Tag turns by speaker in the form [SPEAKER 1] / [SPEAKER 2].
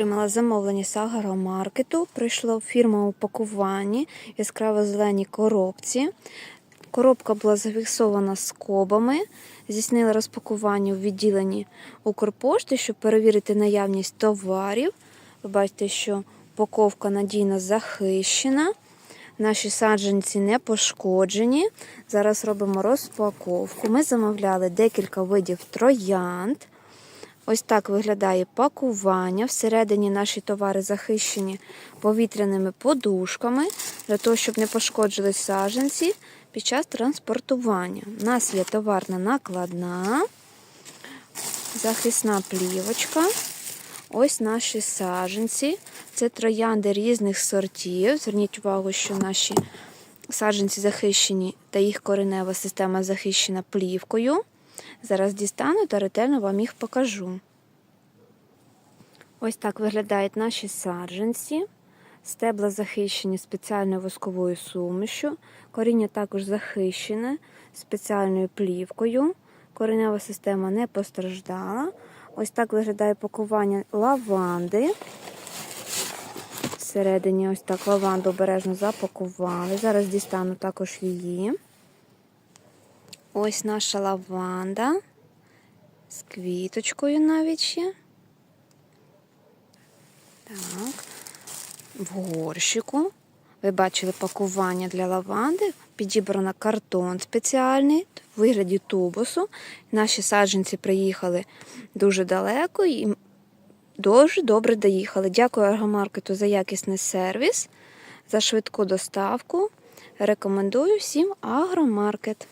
[SPEAKER 1] отримала замовлення з агромаркету. Прийшло фірма у пакуванні яскраво зелені коробці. Коробка була зафіксована скобами. Здійснила розпакування у відділенні Укрпошти, щоб перевірити наявність товарів. Ви бачите, що упаковка надійно захищена. Наші саджанці не пошкоджені. Зараз робимо розпаковку. Ми замовляли декілька видів троянд. Ось так виглядає пакування. Всередині наші товари захищені повітряними подушками, для того, щоб не пошкоджили саджанці під час транспортування. У нас є товарна накладна, захисна плівочка. Ось наші саджанці. Це троянди різних сортів. Зверніть увагу, що наші саджанці захищені та їх коренева система захищена плівкою. Зараз дістану та ретельно вам їх покажу. Ось так виглядають наші саджанці. Стебла захищені спеціальною восковою сумішю. Коріння також захищене спеціальною плівкою. Коренева система не постраждала. Ось так виглядає пакування лаванди. Всередині ось так лаванду обережно запакували. Зараз дістану також її. Ось наша лаванда з квіточкою навіть ще. Так. В горщику. Ви бачили пакування для лаванди. Підібрано картон спеціальний в вигляді тубусу. Наші саджанці приїхали дуже далеко і дуже добре доїхали. Дякую Аргомаркету за якісний сервіс, за швидку доставку. Рекомендую всім агромаркет.